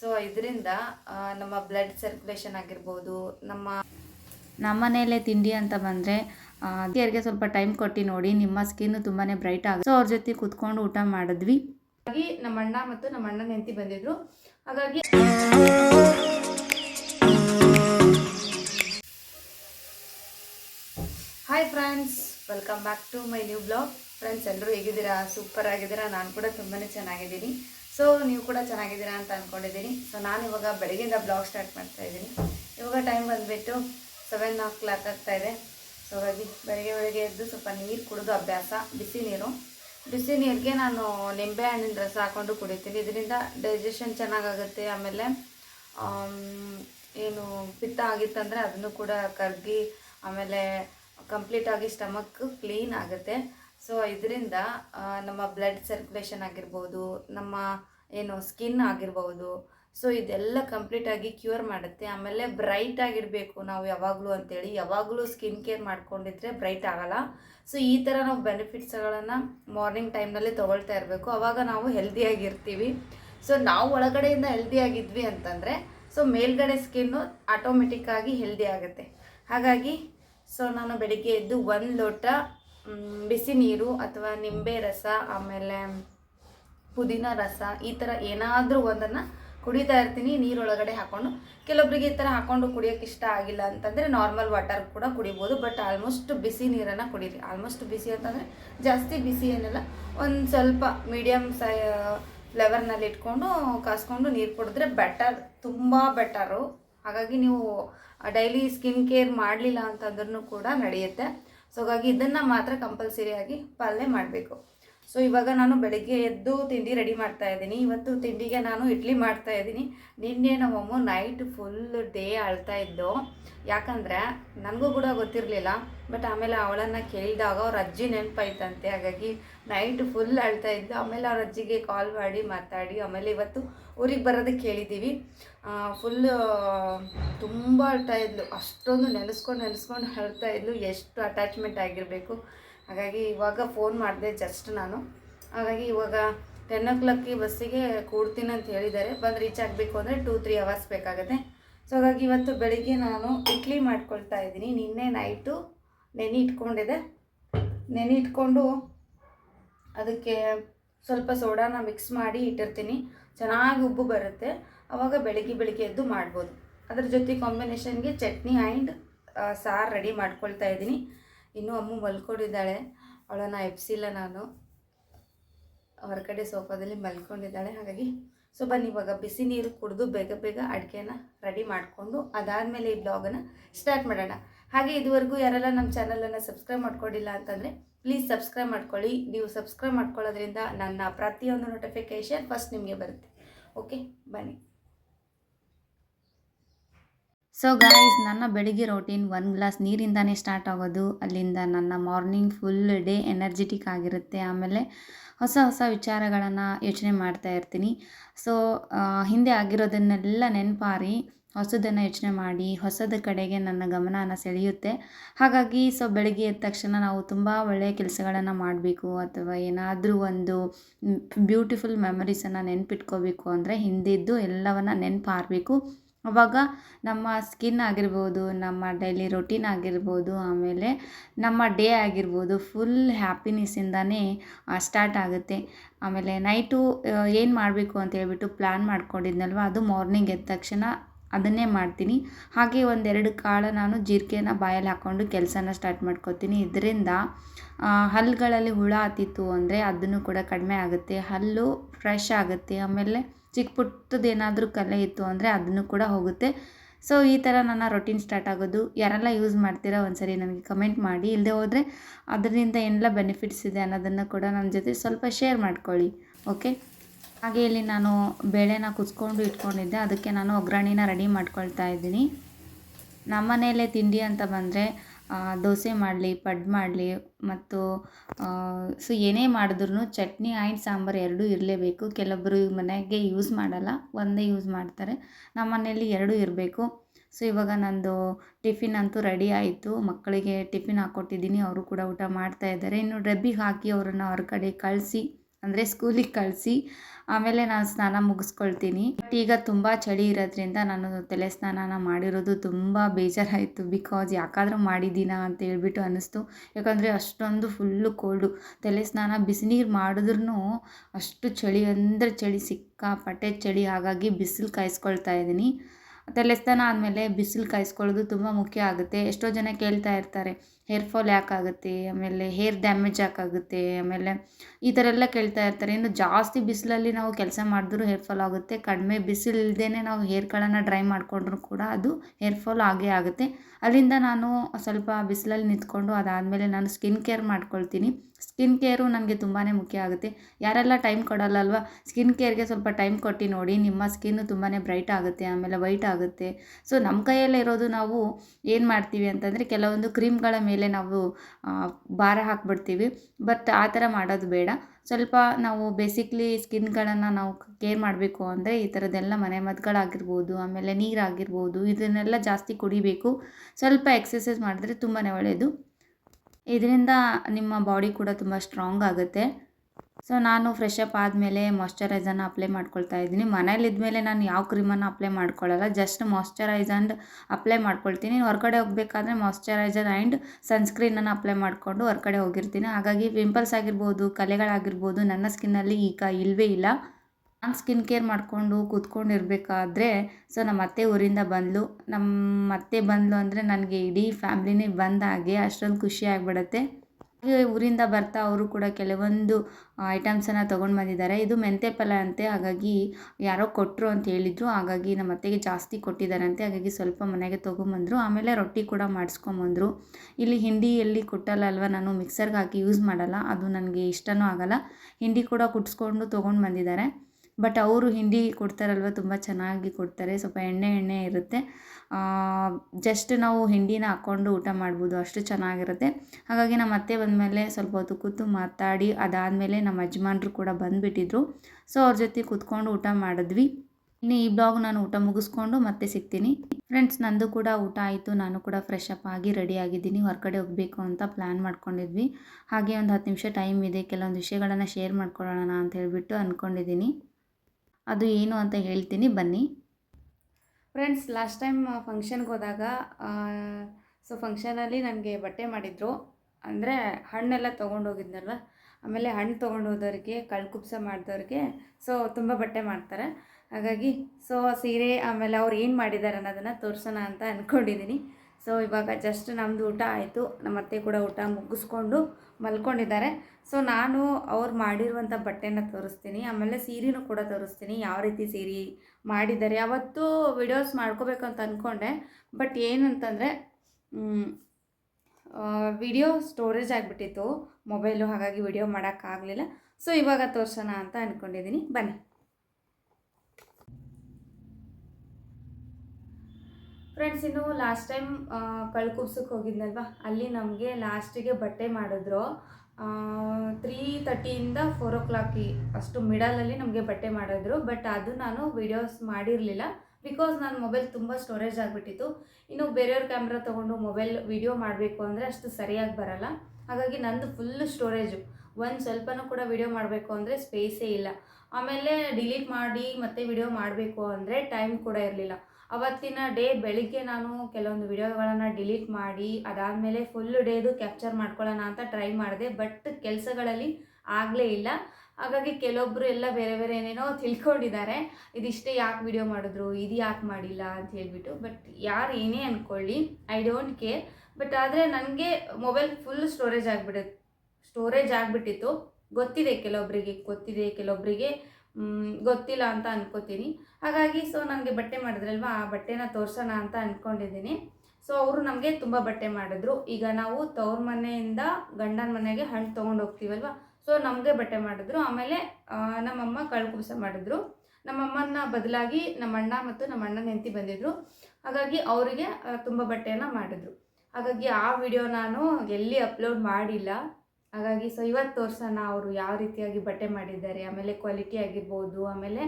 So ಇದರಿಂದ ನಮ್ಮ blood circulation ಆಗಿರ್ಬೋದು ನಮ್ಮ ನಮ್ಮನೆಯಲ್ಲೇ ತಿಂಡಿ ಅಂತ ಬಂದರೆ ಅದಕ್ಕೆ ಸ್ವಲ್ಪ ಟೈಮ್ ಕೊಟ್ಟು ನೋಡಿ ನಿಮ್ಮ ಸ್ಕಿನ್ ತುಂಬಾ ಬ್ರೈಟ್ ಆಗುತ್ತೆ. ಸೊ ಅವ್ರ ಜೊತೆ ಕುತ್ಕೊಂಡು ಊಟ ಮಾಡಿದ್ವಿ. ಹಾಗಾಗಿ ನಮ್ಮ ಅಣ್ಣ ಮತ್ತು ನಮ್ಮ ಅಣ್ಣನ ಹೆಂಡತಿ ಬಂದಿದ್ರು. ಹಾಗಾಗಿ hi friends welcome back to my new blog friends ಎಲ್ಲರೂ ಹೇಗಿದ್ದೀರಾ? ಸೂಪರ್ ಆಗಿದ್ದೀರಾ? ನಾನು ಕೂಡ ತುಂಬಾ ಚೆನ್ನಾಗಿದ್ದೀನಿ. ಸೊ ನೀವು ಕೂಡ ಚೆನ್ನಾಗಿದ್ದೀರಾ ಅಂತ ಅಂದ್ಕೊಂಡಿದ್ದೀನಿ ಸೊ ನಾನು ಇವಾಗ ಬೆಳಗ್ಗೆಯಿಂದ ಬ್ಲಾಗ್ ಸ್ಟಾರ್ಟ್ ಮಾಡ್ತಾ ಇದ್ದೀನಿ. ಇವಾಗ ಟೈಮ್ ಬಂದುಬಿಟ್ಟು ಸೆವೆನ್ ಓ ಕ್ಲಾಕ್ ಆಗ್ತಾಯಿದೆ ಸೊ ಹಾಗಾಗಿ ಬೆಳಗ್ಗೆ ಬೆಳಗ್ಗೆ ಎದ್ದು ಸ್ವಲ್ಪ ನೀರು ಕುಡಿದು ಅಭ್ಯಾಸ, ಬಿಸಿ ನೀರು. ಬಿಸಿ ನೀರಿಗೆ ನಾನು ನಿಂಬೆ ಹಣ್ಣಿನ ರಸ ಹಾಕೊಂಡು ಕುಡಿತೀನಿ. ಇದರಿಂದ ಡೈಜೆಷನ್ ಚೆನ್ನಾಗಾಗುತ್ತೆ. ಆಮೇಲೆ ಏನು ಪಿತ್ತ ಆಗಿತ್ತಂದರೆ ಅದನ್ನು ಕೂಡ ಕರಗಿ, ಆಮೇಲೆ ಕಂಪ್ಲೀಟಾಗಿ ಸ್ಟಮಕ್ ಕ್ಲೀನ್ ಆಗುತ್ತೆ. ಸೊ ಇದರಿಂದ ನಮ್ಮ ಬ್ಲಡ್ ಸರ್ಕ್ಯುಲೇಷನ್ ಆಗಿರ್ಬೋದು, ನಮ್ಮ ಏನು ಸ್ಕಿನ್ ಆಗಿರ್ಬೋದು. ಸೊ ಇದೆಲ್ಲ ಕಂಪ್ಲೀಟಾಗಿ ಕ್ಯೂರ್ ಮಾಡುತ್ತೆ. ಆಮೇಲೆ ಬ್ರೈಟ್ ಆಗಿರಬೇಕು ನಾವು ಯಾವಾಗಲೂ ಅಂತೇಳಿ. ಯಾವಾಗಲೂ ಸ್ಕಿನ್ ಕೇರ್ ಮಾಡ್ಕೊಂಡಿದ್ರೆ ಬ್ರೈಟ್ ಆಗಲ್ಲ. ಸೊ ಈ ಥರ ನಾವು ಬೆನಿಫಿಟ್ಸ್ಗಳನ್ನು ಮಾರ್ನಿಂಗ್ ಟೈಮ್ನಲ್ಲಿ ತೊಗೊಳ್ತಾ ಇರಬೇಕು. ಆವಾಗ ನಾವು ಹೆಲ್ದಿಯಾಗಿರ್ತೀವಿ ಸೊ ನಾವು ಒಳಗಡೆಯಿಂದ ಹೆಲ್ದಿಯಾಗಿದ್ವಿ ಅಂತಂದರೆ ಸೊ ಮೇಲ್ಗಡೆ ಸ್ಕಿನ್ನು ಆಟೋಮೆಟಿಕ್ಕಾಗಿ ಹೆಲ್ದಿ ಆಗುತ್ತೆ. ಹಾಗಾಗಿ ಸೊ ನಾನು ಬೆಳಿಗ್ಗೆ ಎದ್ದು ಒಂದು ಲೋಟ ಬಿಸಿ ನೀರು ಅಥವಾ ನಿಂಬೆ ರಸ, ಆಮೇಲೆ ಪುದೀನ ರಸ, ಈ ಥರ ಏನಾದರೂ ಒಂದನ್ನು ಕುಡಿತಾ ಇರ್ತೀನಿ, ನೀರೊಳಗಡೆ ಹಾಕ್ಕೊಂಡು ಕೆಲವೊಬ್ಬರಿಗೆ ಈ ಥರ ಹಾಕ್ಕೊಂಡು ಕುಡಿಯೋಕೆ ಇಷ್ಟ ಆಗಿಲ್ಲ ಅಂತಂದರೆ ನಾರ್ಮಲ್ ವಾಟರ್ ಕೂಡ ಕುಡಿಬೋದು ಬಟ್ ಆಲ್ಮೋಸ್ಟ್ ಬಿಸಿ ನೀರನ್ನು ಕುಡೀರಿ. ಆಲ್ಮೋಸ್ಟ್ ಬಿಸಿ ಅಂತಂದರೆ ಜಾಸ್ತಿ ಬಿಸಿ ಏನಿಲ್ಲ. ಒಂದು ಸ್ವಲ್ಪ ಮೀಡಿಯಮ್ ಸೈ ಲೆವರ್ನಲ್ಲಿ ಇಟ್ಕೊಂಡು ಕಾಸ್ಕೊಂಡು ನೀರು ಕುಡಿದ್ರೆ ಬೆಟರ್ ತುಂಬ ಬೆಟರು ಹಾಗಾಗಿ ನೀವು ಡೈಲಿ ಸ್ಕಿನ್ ಕೇರ್ ಮಾಡಲಿಲ್ಲ ಅಂತಂದ್ರೂ ಕೂಡ ನಡೆಯುತ್ತೆ. ಸೊ ಹಾಗಾಗಿ ಇದನ್ನು ಮಾತ್ರ ಕಂಪಲ್ಸರಿಯಾಗಿ ಪಾಲನೆ ಮಾಡಬೇಕು. ಸೊ ಇವಾಗ ನಾನು ಬೆಳಗ್ಗೆ ಎದ್ದು ತಿಂಡಿ ರೆಡಿ ಮಾಡ್ತಾ ಇದ್ದೀನಿ. ಇವತ್ತು ತಿಂಡಿಗೆ ನಾನು ಇಡ್ಲಿ ಮಾಡ್ತಾ ಇದ್ದೀನಿ. ನಿನ್ನೆ ನಮ್ಮಮ್ಮ ನೈಟ್ ಫುಲ್ ಡೇ ಅಳ್ತಾ ಇದ್ದು. ಯಾಕಂದರೆ ನನಗೂ ಕೂಡ ಗೊತ್ತಿರಲಿಲ್ಲ ಬಟ್ ಆಮೇಲೆ ಅವಳನ್ನು ಕೇಳಿದಾಗ ಅವ್ರ ಅಜ್ಜಿ ನೆನಪಾಯ್ತಂತೆ. ಹಾಗಾಗಿ ನೈಟ್ ಫುಲ್ ಅಳ್ತಾ ಇದ್ದು, ಆಮೇಲೆ ಅವ್ರ ಅಜ್ಜಿಗೆ ಕಾಲ್ ಮಾಡಿ ಮಾತಾಡಿ, ಆಮೇಲೆ ಇವತ್ತು ಊರಿಗೆ ಬರೋದಕ್ಕೆ ಹೇಳಿದ್ದೀವಿ ಫುಲ್ ತುಂಬ ಅಳ್ತಾ ಇದ್ಲು. ಅಷ್ಟೊಂದು ನೆನೆಸ್ಕೊಂಡು ನೆನೆಸ್ಕೊಂಡು ಅಳ್ತಾ ಇದ್ಲು. ಎಷ್ಟು ಅಟ್ಯಾಚ್ಮೆಂಟ್ ಆಗಿರಬೇಕು. ಹಾಗಾಗಿ ಇವಾಗ ಫೋನ್ ಮಾಡಿದೆ ಜಸ್ಟ್ ನಾನು. ಹಾಗಾಗಿ ಇವಾಗ ಟೆನ್ ಓ ಕ್ಲಾಕಿಗೆ ಬಸ್ಸಿಗೆ ಕೂಡ್ತೀನಿ ಅಂತ ಹೇಳಿದ್ದಾರೆ. ಬಂದು ರೀಚ್ ಆಗಬೇಕು ಅಂದರೆ ಟೂ ತ್ರೀ ಅವರ್ಸ್ ಬೇಕಾಗುತ್ತೆ. ಸೊ ಹಾಗಾಗಿ ಇವತ್ತು ಬೆಳಿಗ್ಗೆ ನಾನು ಇಡ್ಲಿ ಮಾಡ್ಕೊಳ್ತಾ ಇದ್ದೀನಿ. ನಿನ್ನೆ ನೈಟು ನೆನೆ ಇಟ್ಕೊಂಡಿದೆ ನೆನೆ ಇಟ್ಕೊಂಡು ಅದಕ್ಕೆ ಸ್ವಲ್ಪ ಸೋಡಾನ ಮಿಕ್ಸ್ ಮಾಡಿ ಇಟ್ಟಿರ್ತೀನಿ. ಚೆನ್ನಾಗಿ ಉಬ್ಬು ಬರುತ್ತೆ. ಆವಾಗ ಬೆಳಿಗ್ಗೆ ಬೆಳಿಗ್ಗೆ ಎದ್ದು ಮಾಡ್ಬೋದು. ಅದ್ರ ಜೊತೆ ಕಾಂಬಿನೇಷನ್ಗೆ ಚಟ್ನಿ ಆ್ಯಂಡ್ ಸಾರು ರೆಡಿ ಮಾಡ್ಕೊಳ್ತಾ ಇದ್ದೀನಿ. ಇನ್ನೂ ಅಮ್ಮ ಮಲ್ಕೊಂಡಿದ್ದಾಳೆ. ಅವಳನ್ನ ಎಬ್ಸಿಲ್ಲ ನಾನು. ಹೊರಗಡೆ ಸೋಫಾದಲ್ಲಿ ಮಲ್ಕೊಂಡಿದ್ದಾಳೆ. ಹಾಗಾಗಿ ಸೊ ಬನ್ನಿ, ಇವಾಗ ಬಿಸಿ ನೀರು ಕುಡಿದು ಬೇಗ ಬೇಗ ಅಡುಗೆನ ರೆಡಿ ಮಾಡಿಕೊಂಡು ಅದಾದಮೇಲೆ ಈ ಬ್ಲಾಗನ್ನು ಸ್ಟಾರ್ಟ್ ಮಾಡೋಣ. ಹಾಗೆ ಇದುವರೆಗೂ ಯಾರೆಲ್ಲ ನಮ್ಮ ಚಾನಲನ್ನು ಸಬ್ಸ್ಕ್ರೈಬ್ ಮಾಡ್ಕೊಂಡಿಲ್ಲ ಅಂತಂದರೆ ಪ್ಲೀಸ್ ಸಬ್ಸ್ಕ್ರೈಬ್ ಮಾಡ್ಕೊಳ್ಳಿ. ನೀವು ಸಬ್ಸ್ಕ್ರೈಬ್ ಮಾಡ್ಕೊಳ್ಳೋದ್ರಿಂದ ನನ್ನ ಪ್ರತಿಯೊಂದು ನೋಟಿಫಿಕೇಷನ್ ಫಸ್ಟ್ ನಿಮಗೆ ಬರುತ್ತೆ. ಓಕೆ ಬನ್ನಿ. ಸೊ ಗಾಯ್ಸ್ ನನ್ನ ಬೆಳಿಗ್ಗೆ ರೊಟೀನ್ ಒಂದು ಗ್ಲಾಸ್ ನೀರಿಂದಾನೇ ಸ್ಟಾರ್ಟ್ ಆಗೋದು. ಅಲ್ಲಿಂದ ನನ್ನ ಮಾರ್ನಿಂಗ್ ಫುಲ್ ಡೇ ಎನರ್ಜೆಟಿಕ್ ಆಗಿರುತ್ತೆ. ಆಮೇಲೆ ಹೊಸ ಹೊಸ ವಿಚಾರಗಳನ್ನು ಯೋಚನೆ ಮಾಡ್ತಾ ಇರ್ತೀನಿ. ಸೊ ಹಿಂದೆ ಆಗಿರೋದನ್ನೆಲ್ಲ ನೆನಪಾರಿ, ಹೊಸದನ್ನು ಯೋಚನೆ ಮಾಡಿ, ಹೊಸದ ಕಡೆಗೆ ನನ್ನ ಗಮನನ ಸೆಳೆಯುತ್ತೆ. ಹಾಗಾಗಿ ಸೊ ಬೆಳಗ್ಗೆ ಎದ್ದ ತಕ್ಷಣ ನಾವು ತುಂಬ ಒಳ್ಳೆಯ ಕೆಲಸಗಳನ್ನು ಮಾಡಬೇಕು. ಅಥವಾ ಏನಾದರೂ ಒಂದು ಬ್ಯೂಟಿಫುಲ್ ಮೆಮೊರೀಸನ್ನು ನೆನ್ಪಿಟ್ಕೋಬೇಕು ಅಂದರೆ ಹಿಂದಿದ್ದು ಎಲ್ಲವನ್ನು ನೆನಪಾರಬೇಕು. ಅವಾಗ ನಮ್ಮ ಸ್ಕಿನ್ ಆಗಿರ್ಬೋದು, ನಮ್ಮ ಡೈಲಿ ರೊಟೀನ್ ಆಗಿರ್ಬೋದು, ಆಮೇಲೆ ನಮ್ಮ ಡೇ ಆಗಿರ್ಬೋದು ಫುಲ್ ಹ್ಯಾಪಿನೆಸ್ಸಿಂದನೇ ಸ್ಟಾರ್ಟ್ ಆಗುತ್ತೆ. ಆಮೇಲೆ ನೈಟು ಏನು ಮಾಡಬೇಕು ಅಂತ ಹೇಳ್ಬಿಟ್ಟು ಪ್ಲ್ಯಾನ್ ಮಾಡ್ಕೊಂಡಿದ್ನಲ್ವ, ಅದು ಮಾರ್ನಿಂಗ್ ಎದ್ದ ತಕ್ಷಣ ಅದನ್ನೇ ಮಾಡ್ತೀನಿ. ಹಾಗೆ ಒಂದೆರಡು ಕಾಳು ನಾನು ಜೀರಿಗೆನ ಬಾಯಲ್ಲಿ ಹಾಕ್ಕೊಂಡು ಕೆಲಸನ ಸ್ಟಾರ್ಟ್ ಮಾಡ್ಕೊತೀನಿ. ಇದರಿಂದ ಹಲ್ಲುಗಳಲ್ಲಿ ಹುಳ ಹತ್ತಿತ್ತು ಅಂದರೆ ಅದನ್ನು ಕೂಡ ಕಡಿಮೆ ಆಗುತ್ತೆ. ಹಲ್ಲು ಫ್ರೆಶ್ ಆಗುತ್ತೆ. ಆಮೇಲೆ ಚಿಕ್ಕ ಪುಟ್ಟದ್ದು ಏನಾದರೂ ಕಲೆ ಇತ್ತು ಅಂದರೆ ಅದನ್ನು ಕೂಡ ಹೋಗುತ್ತೆ. ಸೊ ಈ ಥರ ನನ್ನ ರೊಟೀನ್ ಸ್ಟಾರ್ಟ್ ಆಗೋದು. ಯಾರೆಲ್ಲ ಯೂಸ್ ಮಾಡ್ತೀರಾ ಒಂದ್ಸರಿ ನನಗೆ ಕಮೆಂಟ್ ಮಾಡಿ. ಇಲ್ಲದೆ ಹೋದರೆ ಅದರಿಂದ ಏನೆಲ್ಲ ಬೆನಿಫಿಟ್ಸ್ ಇದೆ ಅನ್ನೋದನ್ನು ಕೂಡ ನನ್ನ ಜೊತೆ ಸ್ವಲ್ಪ ಶೇರ್ ಮಾಡ್ಕೊಳ್ಳಿ. ಓಕೆ ಹಾಗೆ ಇಲ್ಲಿ ನಾನು ಬೇಳೆನ ಕುಚ್ಕೊಂಡು ಇಟ್ಕೊಂಡಿದ್ದೆ. ಅದಕ್ಕೆ ನಾನು ಒಗ್ಗರಣೆನ ರೆಡಿ ಮಾಡ್ಕೊಳ್ತಾ ಇದ್ದೀನಿ. ನಮ್ಮನೆಯಲ್ಲೇ ತಿಂಡಿ ಅಂತ ಬಂದರೆ ದೋಸೆ ಮಾಡಲಿ, ಪಡ್ ಮಾಡಲಿ, ಮತ್ತು ಸೊ ಏನೇ ಮಾಡಿದ್ರು ಚಟ್ನಿ ಆ್ಯಂಡ್ ಸಾಂಬಾರು ಎರಡೂ ಇರಲೇಬೇಕು. ಕೆಲವೊಬ್ಬರು ಮನೆಗೆ ಯೂಸ್ ಮಾಡಲ್ಲ, ಒಂದೇ ಯೂಸ್ ಮಾಡ್ತಾರೆ. ನಮ್ಮ ಮನೆಯಲ್ಲಿ ಎರಡೂ ಇರಬೇಕು. ಸೊ ಇವಾಗ ನಂದು ಟಿಫಿನ್ ಅಂತೂ ರೆಡಿ ಆಯಿತು. ಮಕ್ಕಳಿಗೆ ಟಿಫಿನ್ ಹಾಕ್ಕೊಟ್ಟಿದ್ದೀನಿ ಅವರು ಕೂಡ ಊಟ ಮಾಡ್ತಾ ಇದ್ದಾರೆ. ಇನ್ನು ಡಬ್ಬಿಗೆ ಹಾಕಿ ಅವರನ್ನು ಹೊರಗಡೆ ಕಳಿಸಿ, ಅಂದರೆ ಸ್ಕೂಲಿಗೆ ಕಳಿಸಿ ಆಮೇಲೆ ನಾನು ಸ್ನಾನ ಮುಗಿಸ್ಕೊಳ್ತೀನಿ. ಈಗ ತುಂಬ ಚಳಿ ಇರೋದ್ರಿಂದ ನಾನು ತಲೆ ಸ್ನಾನನ ಮಾಡಿರೋದು ತುಂಬ ಬೇಜಾರಾಯಿತು. ಬಿಕಾಸ್ ಯಾಕಾದರೂ ಮಾಡಿದ್ದೀನಾ ಅಂತ ಹೇಳ್ಬಿಟ್ಟು ಅನ್ನಿಸ್ತು. ಯಾಕಂದರೆ ಅಷ್ಟೊಂದು ಫುಲ್ಲು ಕೋಲ್ಡು ತಲೆ ಸ್ನಾನ ಬಿಸಿನೀರು ಮಾಡಿದ್ರೂ ಅಷ್ಟು ಚಳಿ, ಅಂದರೆ ಚಳಿ ಸಿಕ್ಕಾಪಟ್ಟೆ ಚಳಿ. ಹಾಗಾಗಿ ಬಿಸಿಲು ಕಾಯಿಸ್ಕೊಳ್ತಾ ಇದ್ದೀನಿ. ತಲೆ ಸ್ನಾನ ಆದಮೇಲೆ ಬಿಸಿಲು ಕಾಯಿಸ್ಕೊಳ್ಳೋದು ತುಂಬ ಮುಖ್ಯ ಆಗುತ್ತೆ. ಎಷ್ಟೋ ಜನ ಕೇಳ್ತಾ ಇರ್ತಾರೆ, ಹೇರ್ ಫಾಲ್ ಯಾಕಾಗುತ್ತೆ? ಆಮೇಲೆ ಹೇರ್ ಡ್ಯಾಮೇಜ್ ಯಾಕಾಗುತ್ತೆ? ಆಮೇಲೆ ಈ ಥರ ಎಲ್ಲ ಕೇಳ್ತಾ ಇರ್ತಾರೆ. ಇನ್ನು ಜಾಸ್ತಿ ಬಿಸಿಲಲ್ಲಿ ನಾವು ಕೆಲಸ ಮಾಡಿದ್ರೂ ಹೇರ್ ಫಾಲ್ ಆಗುತ್ತೆ. ಕಡಿಮೆ ಬಿಸಿಲ್ದೇ ನಾವು ಹೇರ್ಗಳನ್ನು ಡ್ರೈ ಮಾಡಿಕೊಂಡ್ರೂ ಕೂಡ ಅದು ಹೇರ್ ಫಾಲ್ ಆಗೇ ಆಗುತ್ತೆ. ಅಲ್ಲಿಂದ ನಾನು ಸ್ವಲ್ಪ ಬಿಸಿಲಲ್ಲಿ ನಿಂತ್ಕೊಂಡು ಅದಾದಮೇಲೆ ನಾನು ಸ್ಕಿನ್ ಕೇರ್ ಮಾಡ್ಕೊಳ್ತೀನಿ. ಸ್ಕಿನ್ ಕೇರು ನನಗೆ ತುಂಬಾ ಮುಖ್ಯ ಆಗುತ್ತೆ. ಯಾರೆಲ್ಲ ಟೈಮ್ ಕೊಡಲ್ಲ ಅಲ್ವಾ ಸ್ಕಿನ್ ಕೇರ್ಗೆ ಸ್ವಲ್ಪ ಟೈಮ್ ಕೊಟ್ಟು ನೋಡಿ, ನಿಮ್ಮ ಸ್ಕಿನ್ನು ತುಂಬಾ ಬ್ರೈಟ್ ಆಗುತ್ತೆ, ಆಮೇಲೆ ವೈಟ್ ಆಗುತ್ತೆ. ಸೊ, ನಮ್ಮ ಕೈಯಲ್ಲೇ ಇರೋದು ನಾವು ಏನು ಮಾಡ್ತೀವಿ ಅಂತಂದರೆ, ಕೆಲವೊಂದು ಕ್ರೀಮ್ಗಳ ಮೇಲೆ ನಾವು ಭಾರ ಹಾಕ್ಬಿಡ್ತೀವಿ. ಬಟ್ ಆ ಥರ ಮಾಡೋದು ಬೇಡ. ಸ್ವಲ್ಪ ನಾವು ಬೇಸಿಕ್ಲಿ ಸ್ಕಿನ್ಗಳನ್ನು ನಾವು ಕೇರ್ ಮಾಡಬೇಕು ಅಂದರೆ, ಈ ಥರದ್ದೆಲ್ಲ ಮನೆ ಮದ್ದುಗಳಾಗಿರ್ಬೋದು, ಆಮೇಲೆ ನೀರಾಗಿರ್ಬೋದು, ಇದನ್ನೆಲ್ಲ ಜಾಸ್ತಿ ಕುಡಿಬೇಕು. ಸ್ವಲ್ಪ ಎಕ್ಸಸೈಸ್ ಮಾಡಿದ್ರೆ ತುಂಬಾ ಒಳ್ಳೆಯದು ಇದರಿಂದ ನಿಮ್ಮ ಬಾಡಿ ಕೂಡ ತುಂಬ ಸ್ಟ್ರಾಂಗ್ ಆಗುತ್ತೆ. ಸೊ ನಾನು ಫ್ರೆಶ್ ಅಪ್ ಆದಮೇಲೆ ಮಾಯ್ಶ್ಚರೈಸರ್ನ ಅಪ್ಲೈ ಮಾಡ್ಕೊಳ್ತಾ ಇದ್ದೀನಿ. ಮನೇಲಿದ್ಮೇಲೆ ನಾನು ಯಾವ ಕ್ರೀಮನ್ನು ಅಪ್ಲೈ ಮಾಡ್ಕೊಳ್ಳಲ್ಲ ಜಸ್ಟ್ ಮಾಯ್ಶ್ಚರೈಸ್ ಆ್ಯಂಡ್ ಅಪ್ಲೈ ಮಾಡ್ಕೊಳ್ತೀನಿ. ಹೊರಗಡೆ ಹೋಗಬೇಕಾದ್ರೆ ಮಾಯ್ಶ್ಚರೈಸರ್ ಆ್ಯಂಡ್ ಸನ್ಸ್ಕ್ರೀನನ್ನು ಅಪ್ಲೈ ಮಾಡಿಕೊಂಡು ಹೊರಗಡೆ ಹೋಗಿರ್ತೀನಿ. ಹಾಗಾಗಿ ಪಿಂಪಲ್ಸ್ ಆಗಿರ್ಬೋದು, ಕಲೆಗಳಾಗಿರ್ಬೋದು, ನನ್ನ ಸ್ಕಿನ್ನಲ್ಲಿ ಈಗ ಇಲ್ಲವೇ ಇಲ್ಲ. ನಾನು ಸ್ಕಿನ್ ಕೇರ್ ಮಾಡಿಕೊಂಡು ಕೂತ್ಕೊಂಡಿರಬೇಕಾದ್ರೆ ಸೊ ನಮ್ಮ ಅತ್ತೆ ಊರಿಂದ ಬಂದಳು ನಮ್ಮ ಅತ್ತೆ ಬಂದಳು ಅಂದರೆ ನನಗೆ ಇಡೀ ಫ್ಯಾಮ್ಲಿನೇ ಬಂದಾಗೆ ಅಷ್ಟೊಂದು ಖುಷಿ ಆಗಿಬಿಡತ್ತೆ. ಹಾಗೆ ಊರಿಂದ ಬರ್ತಾ ಅವರು ಕೂಡ ಕೆಲವೊಂದು ಐಟಮ್ಸನ್ನು ತೊಗೊಂಡು ಬಂದಿದ್ದಾರೆ. ಇದು ಮೆಂತೆ ಪಲ್ಯ ಅಂತೆ, ಹಾಗಾಗಿ ಯಾರೋ ಕೊಟ್ಟರು ಅಂತ ಹೇಳಿದರು. ಹಾಗಾಗಿ ನಮ್ಮ ಅತ್ತೆಗೆ ಜಾಸ್ತಿ ಕೊಟ್ಟಿದ್ದಾರಂತೆ. ಹಾಗಾಗಿ ಸ್ವಲ್ಪ ಮನೆಗೆ ತೊಗೊಂಬಂದರು. ಆಮೇಲೆ ರೊಟ್ಟಿ ಕೂಡ ಮಾಡಿಸ್ಕೊಂಬಂದರು. ಇಲ್ಲಿ ಹಿಂಡಿಯಲ್ಲಿ ಕೊಟ್ಟಲ್ಲ ಅಲ್ವಾ ನಾನು ಮಿಕ್ಸರ್ಗೆ ಹಾಕಿ ಯೂಸ್ ಮಾಡಲ್ಲ. ಅದು ನನಗೆ ಇಷ್ಟನೂ ಆಗಲ್ಲ. ಹಿಂಡಿ ಕೂಡ ಕುಟ್ಸ್ಕೊಂಡು ತೊಗೊಂಡು ಬಂದಿದ್ದಾರೆ. ಬಟ್ ಅವರು ಹಿಂಡಿ ಕೊಡ್ತಾರಲ್ವ, ತುಂಬ ಚೆನ್ನಾಗಿ ಕೊಡ್ತಾರೆ. ಸ್ವಲ್ಪ ಎಣ್ಣೆ ಎಣ್ಣೆ ಇರುತ್ತೆ. ಜಸ್ಟ್ ನಾವು ಹಿಂಡಿನ ಹಾಕ್ಕೊಂಡು ಊಟ ಮಾಡ್ಬೋದು, ಅಷ್ಟು ಚೆನ್ನಾಗಿರುತ್ತೆ. ಹಾಗಾಗಿ ನಮ್ಮ ಅತ್ತೆ ಬಂದಮೇಲೆ ಸ್ವಲ್ಪ ಹೊತ್ತು ಕೂತು ಮಾತಾಡಿ, ಅದಾದಮೇಲೆ ನಮ್ಮ ಯಜಮಾನ್ರು ಕೂಡ ಬಂದುಬಿಟ್ಟಿದ್ರು. ಸೊ ಅವ್ರ ಜೊತೆ ಕೂತ್ಕೊಂಡು ಊಟ ಮಾಡಿದ್ವಿ. ಇನ್ನು ಈ ಬ್ಲಾಗ್ ನಾನು ಊಟ ಮುಗಿಸ್ಕೊಂಡು ಮತ್ತೆ ಸಿಗ್ತೀನಿ. ಫ್ರೆಂಡ್ಸ್ ನಂದು ಕೂಡ ಊಟ ಆಯಿತು. ನಾನು ಕೂಡ ಫ್ರೆಶ್ ಅಪ್ ಆಗಿ ರೆಡಿ ಆಗಿದ್ದೀನಿ. ಹೊರಗಡೆ ಹೋಗಬೇಕು ಅಂತ ಪ್ಲ್ಯಾನ್ ಮಾಡ್ಕೊಂಡಿದ್ವಿ. ಹಾಗೆ ಒಂದು ಹತ್ತು ನಿಮಿಷ ಟೈಮ್ ಇದೆ. ಕೆಲವೊಂದು ವಿಷಯಗಳನ್ನು ಶೇರ್ ಮಾಡ್ಕೊಳ್ಳೋಣ ಅಂತ ಹೇಳಿಬಿಟ್ಟು ಅಂದ್ಕೊಂಡಿದ್ದೀನಿ ಅದು ಏನು ಅಂತ ಹೇಳ್ತೀನಿ, ಬನ್ನಿ. ಫ್ರೆಂಡ್ಸ್, ಲಾಸ್ಟ್ ಟೈಮ್ ಫಂಕ್ಷನ್ಗೆ ಹೋದಾಗ ಸೊ ಫಂಕ್ಷನಲ್ಲಿ ನನಗೆ ಬಟ್ಟೆ ಮಾಡಿದರು. ಅಂದರೆ ಹಣ್ಣೆಲ್ಲ ತೊಗೊಂಡು ಹೋಗಿದ್ನಲ್ವ ಆಮೇಲೆ ಹಣ್ಣು ತೊಗೊಂಡು ಹೋದವ್ರಿಗೆ ಕಳ್ಕುಪ್ಸ ಮಾಡಿದವ್ರಿಗೆ, ಸೊ ತುಂಬ ಬಟ್ಟೆ ಮಾಡ್ತಾರೆ. ಹಾಗಾಗಿ, ಸೊ ಸೀರೆ, ಆಮೇಲೆ ಅವ್ರು ಏನು ಮಾಡಿದ್ದಾರೆ ಅನ್ನೋದನ್ನು ತೋರಿಸೋಣ ಅಂತ ಅಂದ್ಕೊಂಡಿದ್ದೀನಿ ಸೊ, ಇವಾಗ ಜಸ್ಟ್ ನಮ್ಮದು ಊಟ ಆಯಿತು. ನಮ್ಮ ಅತ್ತೆ ಕೂಡ ಊಟ ಮುಗಿಸ್ಕೊಂಡು ಮಲ್ಕೊಂಡಿದ್ದಾರೆ. ಸೊ, ನಾನು ಅವ್ರು ಮಾಡಿರುವಂಥ ಬಟ್ಟೆನ ತೋರಿಸ್ತೀನಿ. ಆಮೇಲೆ ಸೀರೆನೂ ಕೂಡ ತೋರಿಸ್ತೀನಿ. ಯಾವ ರೀತಿ ಸೀರೆ ಮಾಡಿದ್ದಾರೆ. ಅವತ್ತು ವಿಡಿಯೋಸ್ ಮಾಡ್ಕೋಬೇಕು ಅಂತ ಅಂದ್ಕೊಂಡೆ ಬಟ್ ಏನಂತಂದರೆ ವಿಡಿಯೋ ಸ್ಟೋರೇಜ್ ಆಗಿಬಿಟ್ಟಿತ್ತು. ಮೊಬೈಲು ಹಾಗಾಗಿ ವಿಡಿಯೋ ಮಾಡೋಕ್ಕಾಗಲಿಲ್ಲ. ಸೊ ಇವಾಗ ತೋರಿಸೋಣ ಅಂತ ಅಂದ್ಕೊಂಡಿದ್ದೀನಿ ಬನ್ನಿ. ಫ್ರೆಂಡ್ಸ್ ಇನ್ನು ಲಾಸ್ಟ್ ಟೈಮ್ ಕಳ್ಕುಬ್ಸಕ್ಕೆ ಹೋಗಿದ್ನಲ್ವ? ಅಲ್ಲಿ ನಮಗೆ ಲಾಸ್ಟಿಗೆ ಬಟ್ಟೆ ಮಾಡಿದ್ರು. ತ್ರೀ ತರ್ಟಿಯಿಂದ ಫೋರ್ ಓ ಕ್ಲಾಕಿ ಅಷ್ಟು ಮಿಡಲಲ್ಲಿ ನಮಗೆ ಬಟ್ಟೆ ಮಾಡಿದ್ರು. ಬಟ್ ಅದು ನಾನು ವಿಡಿಯೋಸ್ ಮಾಡಿರಲಿಲ್ಲ ಬಿಕಾಸ್ ನನ್ನ ಮೊಬೈಲ್ ತುಂಬ ಸ್ಟೋರೇಜ್ ಆಗಿಬಿಟ್ಟಿತ್ತು. ಇನ್ನು ಬೇರೆಯವ್ರ ಕ್ಯಾಮ್ರಾ ತೊಗೊಂಡು ಮೊಬೈಲ್ ವಿಡಿಯೋ ಮಾಡಬೇಕು ಅಂದರೆ ಅಷ್ಟು ಸರಿಯಾಗಿ ಬರಲ್ಲ. ಹಾಗಾಗಿ ನಂದು ಫುಲ್ ಸ್ಟೋರೇಜು ಒಂದು ಸ್ವಲ್ಪನೂ ಕೂಡ ವಿಡಿಯೋ ಮಾಡಬೇಕು ಅಂದರೆ ಸ್ಪೇಸೇ ಇಲ್ಲ. ಆಮೇಲೆ ಡಿಲೀಟ್ ಮಾಡಿ ಮತ್ತೆ ವಿಡಿಯೋ ಮಾಡಬೇಕು ಅಂದರೆ ಟೈಮ್ ಕೂಡ ಇರಲಿಲ್ಲ. ಅವತ್ತಿನ ಡೇ ಬೆಳಿಗ್ಗೆ ನಾನು ಕೆಲವೊಂದು ವಿಡಿಯೋಗಳನ್ನು ಡಿಲೀಟ್ ಮಾಡಿ, ಅದಾದಮೇಲೆ ಫುಲ್ ಡೇದು ಕ್ಯಾಪ್ಚರ್ ಮಾಡ್ಕೊಳ್ಳೋಣ ಅಂತ ಟ್ರೈ ಮಾಡಿದೆ ಬಟ್ ಕೆಲಸಗಳಲ್ಲಿ ಆಗಲೇ ಇಲ್ಲ. ಹಾಗಾಗಿ ಕೆಲವೊಬ್ಬರು ಎಲ್ಲ ಬೇರೆ ಬೇರೆ ಏನೇನೋ ತಿಳ್ಕೊಂಡಿದ್ದಾರೆ. ಇದಿಷ್ಟೇ ಯಾಕೆ ವಿಡಿಯೋ ಮಾಡಿದ್ರು, ಇದು ಯಾಕೆ ಮಾಡಿಲ್ಲ ಅಂತ ಹೇಳಿಬಿಟ್ಟು ಬಟ್ ಯಾರು ಏನೇ ಅಂದ್ಕೊಳ್ಳಿ ಐ ಡೋಂಟ್ ಕೇರ್ ಬಟ್ ಆದರೆ ನನಗೆ ಮೊಬೈಲ್ ಫುಲ್ ಸ್ಟೋರೇಜ್ ಆಗಿಬಿಡುತ್ತೆ ಸ್ಟೋರೇಜ್ ಆಗಿಬಿಟ್ಟಿತ್ತು. ಗೊತ್ತಿದೆ ಕೆಲವೊಬ್ಬರಿಗೆ ಗೊತ್ತಿದೆ ಕೆಲವೊಬ್ಬರಿಗೆ ಗೊತ್ತಿಲ್ಲ ಅಂತ ಅನ್ಕೋತೀನಿ. ಹಾಗಾಗಿ ಸೊ ನನಗೆ ಬಟ್ಟೆ ಮಾಡಿದ್ರಲ್ವ, ಆ ಬಟ್ಟೆನ ತೋರಿಸೋಣ ಅಂತ ಅಂದ್ಕೊಂಡಿದ್ದೀನಿ ಸೊ ಅವರು ನಮಗೆ ತುಂಬ ಬಟ್ಟೆ ಮಾಡಿದ್ರು. ಈಗ ನಾವು ತವ್ರ ಮನೆಯಿಂದ ಗಂಡನ ಮನೆಗೆ ಹಣ್ಣು ತೊಗೊಂಡು ಹೋಗ್ತೀವಲ್ವ? ಸೊ ನಮಗೆ ಬಟ್ಟೆ ಮಾಡಿದ್ರು. ಆಮೇಲೆ ನಮ್ಮಮ್ಮ ಕಳ್ಕುಬ್ಸ ಮಾಡಿದ್ರು. ನಮ್ಮಮ್ಮನ ಬದಲಾಗಿ ನಮ್ಮ ಅಣ್ಣ ಮತ್ತು ನಮ್ಮ ಅಣ್ಣನ ಹೆಂಡತಿ ಬಂದಿದ್ರು. ಹಾಗಾಗಿ ಅವರಿಗೆ ತುಂಬ ಬಟ್ಟೆಯನ್ನು ಮಾಡಿದ್ರು. ಹಾಗಾಗಿ ಆ ವಿಡಿಯೋ ನಾನು ಎಲ್ಲಿ ಅಪ್ಲೋಡ್ ಮಾಡಿಲ್ಲ. ಹಾಗಾಗಿ ಸೊ ಇವತ್ತು ತೋರ್ಸೋಣ ಅವರು ಯಾವ ರೀತಿಯಾಗಿ ಬಟ್ಟೆ ಮಾಡಿದ್ದಾರೆ, ಆಮೇಲೆ ಕ್ವಾಲಿಟಿ ಆಗಿರ್ಬೋದು, ಆಮೇಲೆ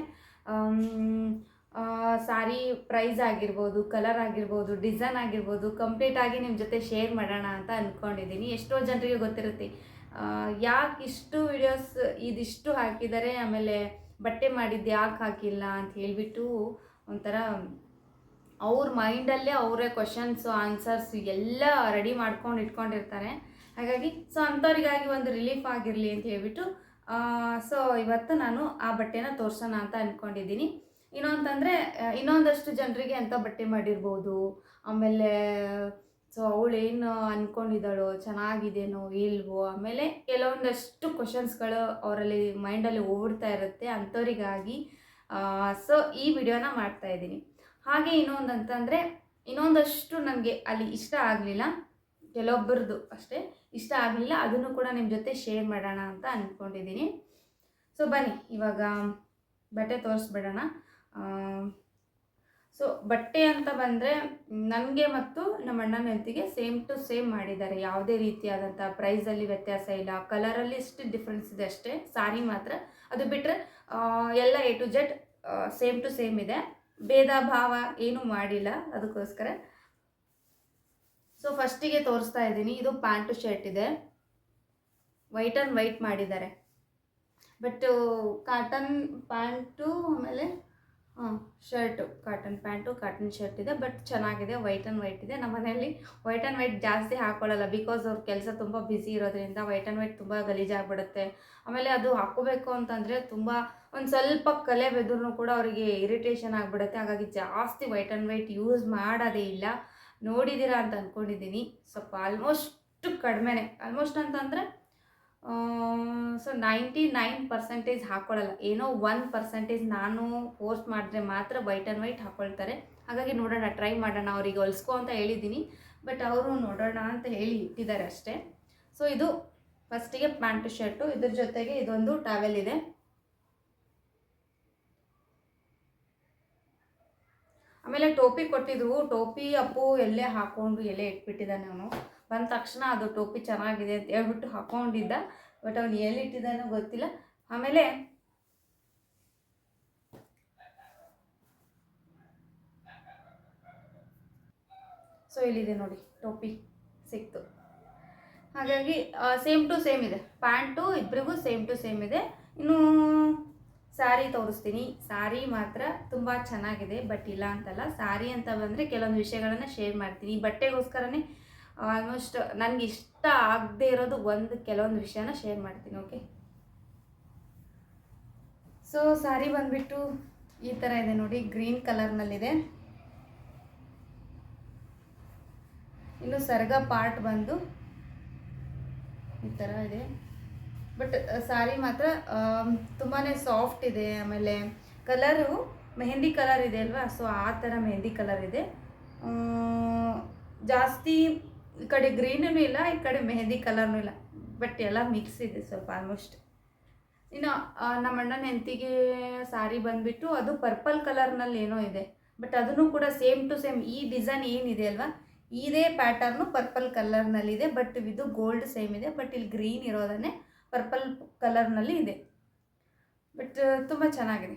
ಸಾರಿ ಪ್ರೈಸ್ ಆಗಿರ್ಬೋದು ಕಲರ್ ಆಗಿರ್ಬೋದು ಡಿಸೈನ್ ಆಗಿರ್ಬೋದು ಕಂಪ್ಲೀಟ್ ಆಗಿ ನಿಮ್ಮ ಜೊತೆ ಶೇರ್ ಮಾಡೋಣ ಅಂತ ಅಂದ್ಕೊಂಡಿದ್ದೀನಿ ಎಷ್ಟೋ ಜನರಿಗೆ ಗೊತ್ತಿರುತ್ತೆ. ಯಾಕೆ ಇಷ್ಟು ವಿಡಿಯೋಸ್ ಇದಿಷ್ಟು ಹಾಕಿದ್ದಾರೆ, ಆಮೇಲೆ ಬಟ್ಟೆ ಮಾಡಿದ್ದು ಯಾಕೆ ಹಾಕಿಲ್ಲ ಅಂತ ಹೇಳಿಬಿಟ್ಟು ಒಂಥರ ಅವ್ರ ಮೈಂಡಲ್ಲೇ ಅವರೇ ಕ್ವಶನ್ಸು ಆನ್ಸರ್ಸ್ ಎಲ್ಲ ರೆಡಿ ಮಾಡ್ಕೊಂಡು ಇಟ್ಕೊಂಡಿರ್ತಾರೆ. ಹಾಗಾಗಿ ಸೊ ಅಂಥವ್ರಿಗಾಗಿ ಒಂದು ರಿಲೀಫ್ ಆಗಿರಲಿ ಅಂತ ಹೇಳ್ಬಿಟ್ಟು ಸೊ ಇವತ್ತು ನಾನು ಆ ಬಟ್ಟೆನ ತೋರಿಸೋಣ ಅಂತ ಅಂದ್ಕೊಂಡಿದ್ದೀನಿ ಇನ್ನೊಂತಂದರೆ ಇನ್ನೊಂದಷ್ಟು ಜನರಿಗೆ ಎಂಥ ಬಟ್ಟೆ ಮಾಡಿರ್ಬೋದು? ಆಮೇಲೆ ಸೊ ಅವಳೇನು ಅಂದ್ಕೊಂಡಿದ್ದಾಳೋ ಚೆನ್ನಾಗಿದೆನೋ ಇಲ್ವೋ, ಆಮೇಲೆ ಕೆಲವೊಂದಷ್ಟು ಕ್ವಶನ್ಸ್ಗಳು ಅವರಲ್ಲಿ ಮೈಂಡಲ್ಲಿ ಓಡ್ತಾ ಇರುತ್ತೆ ಅಂಥವ್ರಿಗಾಗಿ ಸೊ ಈ ವಿಡಿಯೋನ ಮಾಡ್ತಾ ಇದ್ದೀನಿ. ಹಾಗೆ ಇನ್ನೊಂದು ಅಂತಂದರೆ ಇನ್ನೊಂದಷ್ಟು ನನಗೆ ಅಲ್ಲಿ ಇಷ್ಟ ಆಗಲಿಲ್ಲ. ಕೆಲವೊಬ್ಬರದ್ದು ಅಷ್ಟೇ ಇಷ್ಟ ಆಗಲಿಲ್ಲ. ಅದನ್ನು ಕೂಡ ನಿಮ್ಮ ಜೊತೆ ಶೇರ್ ಮಾಡೋಣ ಅಂತ ಅಂದ್ಕೊಂಡಿದ್ದೀನಿ ಸೊ ಬನ್ನಿ. ಇವಾಗ ಬಟ್ಟೆ ತೋರಿಸ್ಬಿಡೋಣ. ಸೊ ಬಟ್ಟೆ ಅಂತ ಬಂದರೆ ನನಗೆ ಮತ್ತು ನಮ್ಮ ಅಣ್ಣನ ಹೆಂಡತಿಗೆ ಸೇಮ್ ಟು ಸೇಮ್ ಮಾಡಿದ್ದಾರೆ. ಯಾವುದೇ ರೀತಿಯಾದಂಥ ಪ್ರೈಸಲ್ಲಿ ವ್ಯತ್ಯಾಸ ಇಲ್ಲ. ಕಲರಲ್ಲಿ ಇಷ್ಟು ಡಿಫ್ರೆನ್ಸ್ ಇದೆ ಅಷ್ಟೇ. ಸಾರಿ ಮಾತ್ರ. ಅದು ಬಿಟ್ಟರೆ ಎಲ್ಲ A to Z same to same ಇದೆ. ಭೇದ ಭಾವ ಏನೂ ಮಾಡಿಲ್ಲ. ಅದಕ್ಕೋಸ್ಕರ ಸೊ ಫಸ್ಟಿಗೆ ತೋರಿಸ್ತಾ ಇದ್ದೀನಿ. ಇದು ಪ್ಯಾಂಟು ಶರ್ಟ್ ಇದೆ. ವೈಟ್ ಆ್ಯಂಡ್ ವೈಟ್ ಮಾಡಿದ್ದಾರೆ. ಬಟ್ ಕಾಟನ್ ಪ್ಯಾಂಟು ಆಮೇಲೆ shirt cotton pant cotton shirt ಇದೆ ಬಟ್ ಚೆನ್ನಾಗಿದೆ ವೈಟ್ ಆ್ಯಂಡ್ ವೈಟ್ ಇದೆ. ನಮ್ಮ ಮನೆಯಲ್ಲಿ ವೈಟ್ ಆ್ಯಂಡ್ ವೈಟ್ ಜಾಸ್ತಿ ಹಾಕ್ಕೊಳ್ಳಲ್ಲ ಬಿಕಾಸ್ ಅವ್ರ ಕೆಲಸ ತುಂಬ ಬ್ಯುಸಿ ಇರೋದ್ರಿಂದ ವೈಟ್ ಆ್ಯಂಡ್ ವೈಟ್ ತುಂಬ ಗಲೀಜಾಗ್ಬಿಡುತ್ತೆ. ಆಮೇಲೆ ಅದು ಹಾಕ್ಕೋಬೇಕು ಅಂತಂದರೆ ತುಂಬ ಒಂದು ಸ್ವಲ್ಪ ಕಲೆ ಬೆದ್ರೂ ಕೂಡ ಅವರಿಗೆ ಇರಿಟೇಷನ್ ಆಗಿಬಿಡುತ್ತೆ. ಹಾಗಾಗಿ ಜಾಸ್ತಿ ವೈಟ್ ಆ್ಯಂಡ್ ವೈಟ್ ಯೂಸ್ ಮಾಡೋದೇ ಇಲ್ಲ. ನೋಡಿದ್ದೀರಾ ಅಂತ ಅಂದ್ಕೊಂಡಿದ್ದೀನಿ ಸ್ವಲ್ಪ ಆಲ್ಮೋಸ್ಟ್ ಕಡಿಮೆನೆ. ಆಲ್ಮೋಸ್ಟ್ ಅಂತಂದರೆ ಸೊ ನೈಂಟಿ ನೈನ್ ಪರ್ಸೆಂಟೇಜ್ ಹಾಕ್ಕೊಳ್ಳಲ್ಲ ಏನೋ ಒನ್ ಪರ್ಸೆಂಟೇಜ್ ನಾನು ಪೋಸ್ಟ್ ಮಾಡಿದ್ರೆ ಮಾತ್ರ ವೈಟ್ ಆ್ಯಂಡ್ ವೈಟ್ ಹಾಕ್ಕೊಳ್ತಾರೆ ಹಾಗಾಗಿ ನೋಡೋಣ ಟ್ರೈ ಮಾಡೋಣ. ಅವರಿಗೆ ಹೊಲಿಸ್ಕೊ ಅಂತ ಹೇಳಿದ್ದೀನಿ. ಬಟ್ ಅವರು ನೋಡೋಣ ಅಂತ ಹೇಳಿ ಇಟ್ಟಿದ್ದಾರೆ ಅಷ್ಟೇ. ಸೊ ಇದು ಫಸ್ಟಿಗೆ ಪ್ಯಾಂಟ್ ಶರ್ಟು ಇದ್ರ ಜೊತೆಗೆ ಇದೊಂದು ಟಾವೆಲ್ ಇದೆ. ಆಮೇಲೆ ಟೋಪಿ ಕೊಟ್ಟಿದ್ರು ಟೋಪಿ, ಅಪ್ಪು ಎಲ್ಲೇ ಹಾಕ್ಕೊಂಡು ಎಲ್ಲೇ ಇಟ್ಬಿಟ್ಟಿದ್ದಾನೆ ಅವನು. ಬಂದ ತಕ್ಷಣ ಅದು ಟೋಪಿ ಚೆನ್ನಾಗಿದೆ ಅಂತ ಹೇಳ್ಬಿಟ್ಟು ಹಾಕೊಂಡಿದ್ದ. ಬಟ್ ಅವನು ಎಲ್ಲಿಟ್ಟಿದ್ದಾನೋ ಗೊತ್ತಿಲ್ಲ. ಆಮೇಲೆ ಸೊ ಇಲ್ಲಿದೆ ನೋಡಿ, ಟೋಪಿ ಸಿಕ್ತು. ಹಾಗಾಗಿ ಸೇಮ್ ಟು ಸೇಮ್ ಇದೆ. ಪ್ಯಾಂಟು ಇಬ್ಬರಿಗೂ ಸೇಮ್ ಟು ಸೇಮ್ ಇದೆ. ಇನ್ನು ಸ್ಯಾರಿ ತೋರಿಸ್ತೀನಿ. ಸ್ಯಾರಿ ಮಾತ್ರ ತುಂಬ ಚೆನ್ನಾಗಿದೆ, ಬಟ್ ಇಲ್ಲ ಅಂತಲ್ಲ. ಸ್ಯಾರಿ ಅಂತ ಬಂದರೆ ಕೆಲವೊಂದು ವಿಷಯಗಳನ್ನು ಶೇರ್ ಮಾಡ್ತೀನಿ. ಬಟ್ಟೆಗೋಸ್ಕರನೇ ಆಲ್ಮೋಸ್ಟ್ ನನಗೆ ಇಷ್ಟ ಆಗದೆ ಇರೋದು ಒಂದು ಕೆಲವೊಂದು ವಿಷಯನ ಶೇರ್ ಮಾಡ್ತೀನಿ ಓಕೆ ಸೊ ಸ್ಯಾರಿ ಬಂದ್ಬಿಟ್ಟು ಈ ಥರ ಇದೆ ನೋಡಿ ಗ್ರೀನ್ ಕಲರ್ನಲ್ಲಿದೆ ಇನ್ನು ಸರ್ಗ ಪಾರ್ಟ್ ಬಂದು ಈ ಥರ ಇದೆ. ಬಟ್ ಸಾರಿ ಮಾತ್ರ ತುಂಬಾ ಸಾಫ್ಟ್ ಇದೆ, ಆಮೇಲೆ ಕಲರು ಮೆಹಂದಿ ಕಲರ್ ಇದೆ ಅಲ್ವಾ? ಸೊ ಆ ಥರ ಮೆಹಂದಿ ಕಲರ್ ಇದೆ. ಜಾಸ್ತಿ ಈ ಕಡೆ ಗ್ರೀನೂ ಇಲ್ಲ, ಈ ಕಡೆ ಮೆಹಂದಿ ಕಲರ್ನೂ ಇಲ್ಲ. ಬಟ್ ಎಲ್ಲ ಮಿಕ್ಸ್ ಇದೆ ಸ್ವಲ್ಪ ಆಲ್ಮೋಸ್ಟ್ ಇನ್ನು ನಮ್ಮ ಅಣ್ಣನ ಹೆಂಡತಿಗೆ ಸಾರಿ ಬಂದ್ಬಿಟ್ಟು ಅದು ಪರ್ಪಲ್ ಕಲರ್ನಲ್ಲಿ ಏನೋ ಇದೆ. ಬಟ್ ಅದನ್ನು ಕೂಡ ಸೇಮ್ ಟು ಸೇಮ್ ಈ ಡಿಸೈನ್ ಏನಿದೆ ಅಲ್ವಾ? ಇದೇ ಪ್ಯಾಟರ್ನು ಪರ್ಪಲ್ ಕಲರ್ನಲ್ಲಿದೆ ಬಟ್ ಇದು ಗೋಲ್ಡ್ ಸೇಮ್ ಇದೆ ಬಟ್ ಇಲ್ಲಿ ಗ್ರೀನ್ ಇರೋದನ್ನೇ ಪರ್ಪಲ್ ಕಲರ್ನಲ್ಲಿ ಇದೆ. ಬಟ್ ತುಂಬ ಚೆನ್ನಾಗಿದೆ.